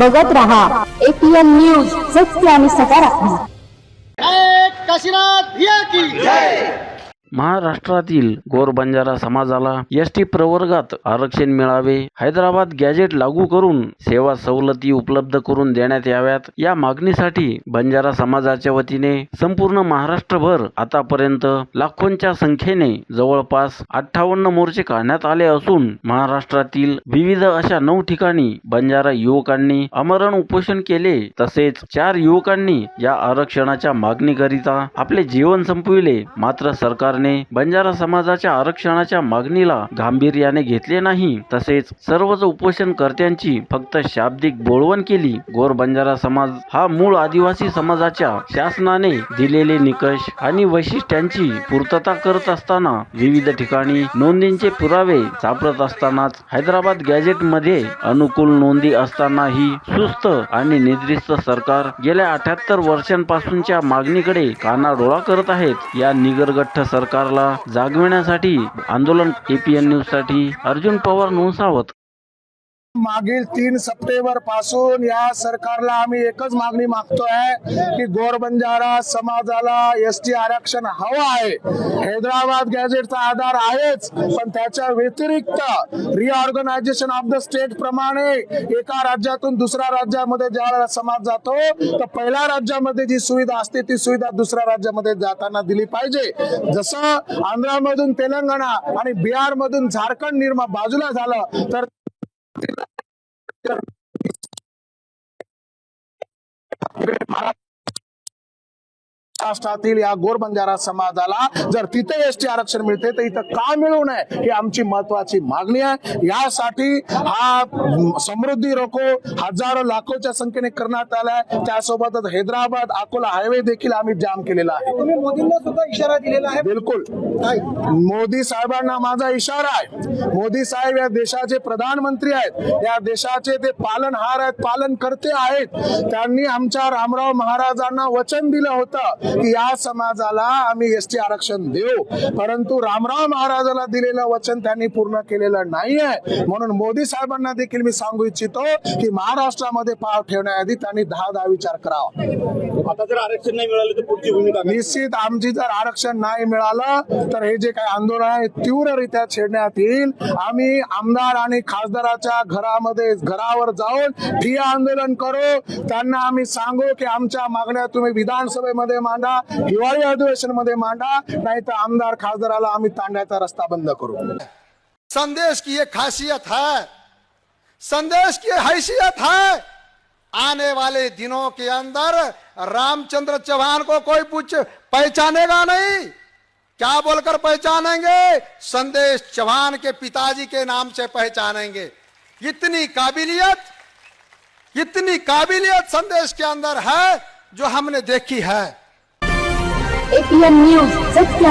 बघत रहा. APN news सत्य आणि सकारात्मक. काशीनाथ भिया की. महाराष्ट्रातील गोर बंजारा समाजाला एस टी प्रवर्गात आरक्षण मिळावे हैदराबाद गॅजेट लागू करून सेवा सवलती उपलब्ध करून देण्यात याव्यात या मागणीसाठी बंजारा समाजाच्या वतीने संपूर्ण महाराष्ट्रभर आतापर्यंत लाखोंच्या संख्येने जवळपास अठ्ठावन्न मोर्चे काढण्यात आले असून महाराष्ट्रातील विविध अशा नऊ ठिकाणी बंजारा युवकांनी आमरण उपोषण केले तसेच चार युवकांनी या आरक्षणाच्या मागणीकरिता आपले जीवन संपविले मात्र सरकार सरकारने बंजारा समाजाच्या आरक्षणाच्या मागणीला गांभीर्याने घेतले नाही. तसेच सर्वच उपोषणकर्त्यांची फक्त शाब्दिक बोळवण केली. गोर बंजारा समाज हा मूळ आदिवासी समाजाच्या शासनाने दिलेले निकष आणि वैशिष्ट्यांची पूर्तता करत असताना विविध ठिकाणी नोंदींचे पुरावे सापडत असतानाच हैदराबाद गॅजेटमध्ये अनुकूल नोंदी असतानाही सुस्त आणि निद्रिस्त सरकार गेल्या अठ्याहत्तर वर्षांपासूनच्या मागणीकडे कानाडोळा करत आहेत. या निगरगठ्ठ सरकारला जागविण्यासाठी आंदोलन एपीएन न्यूजसाठी अर्जुन पवार नोंसावत. मागील तीन सप्टेंबरपासून या सरकारला आम्ही एकच मागणी मागतोय की गोरबंजारा समाजाला एस टी आरक्षण हवं आहे. हैदराबाद गॅजेटचा आधार आहेच पण त्याच्या व्यतिरिक्त रिऑर्गनायझेशन ऑफ द स्टेट प्रमाणे एका राज्यातून दुसऱ्या राज्यामध्ये ज्या समाज जातो तर पहिल्या राज्यामध्ये जी सुविधा असते ती सुविधा दुसऱ्या राज्यामध्ये जाताना दिली पाहिजे. जसं आंध्रामधून तेलंगणा आणि बिहारमधून झारखंड निर्मा बाजूला झालं तर I'm going to महाराष्ट्रातील या गोरबंजारा समाजाला जर तिथे एस टी आरक्षण मिळते तर इथं का मिळू नये ही आमची महत्वाची मागणी आहे. यासाठी हा समृद्धी रोको हजारो लाखोच्या संख्येने करण्यात आलाय. त्यासोबतच हैदराबाद अकोला हायवे देखील आम्ही जाम केलेला आहे. तुम्ही मोदींना सुद्धा इशारा दिलेला आहे. बिलकुल. मोदी साहेबांना माझा इशारा आहे. मोदी साहेब या देशाचे प्रधानमंत्री आहेत. या देशाचे ते पालनहार आहेत पालन करते आहेत. त्यांनी आमच्या रामराव महाराजांना वचन दिलं होतं. की या समाजाला आम्ही एस टी आरक्षण देऊ. परंतु रामराव महाराजाला दिलेलं वचन त्यांनी पूर्ण केलेलं नाही आहे म्हणून मोदी साहेबांना देखील मी सांगू इच्छितो की महाराष्ट्रामध्ये पाव ठेवण्याआधी त्यांनी दहा दहा विचार करावा. आता जर आरक्षण नाही मिळालं तर पुढची भूमिका काय? निश्चित आमची जर आरक्षण नाही मिळालं तर हे जे काही आंदोलन आहे तीव्ररित्या छेडण्यात येईल. आम्ही आमदार आणि खासदाराच्या घरामध्ये घरावर जाऊन ठिय्या आंदोलन करू. त्यांना आम्ही सांगू की आमच्या मागण्या तुम्ही विधानसभेमध्ये मांडा हिवाळी अधिवेशनमध्ये मांडा नाही तर आमदार खासदाराला आम्ही तांड्याचा रस्ता बंद करू. संदेश की ये खासियत है? संदेश की हैसियत है? आने वाले दिनों के अंदर रामचंद्र चौहान को कोई पूछ पहचानेगा नहीं। क्या बोलकर पहचानेंगे? संदेश चौहान के पिताजी के नाम से पहचानेंगे। इतनी काबिलियत इतनी काबिलियत संदेश के अंदर है जो हमने देखी है। एपीएन न्यूज़ सत्य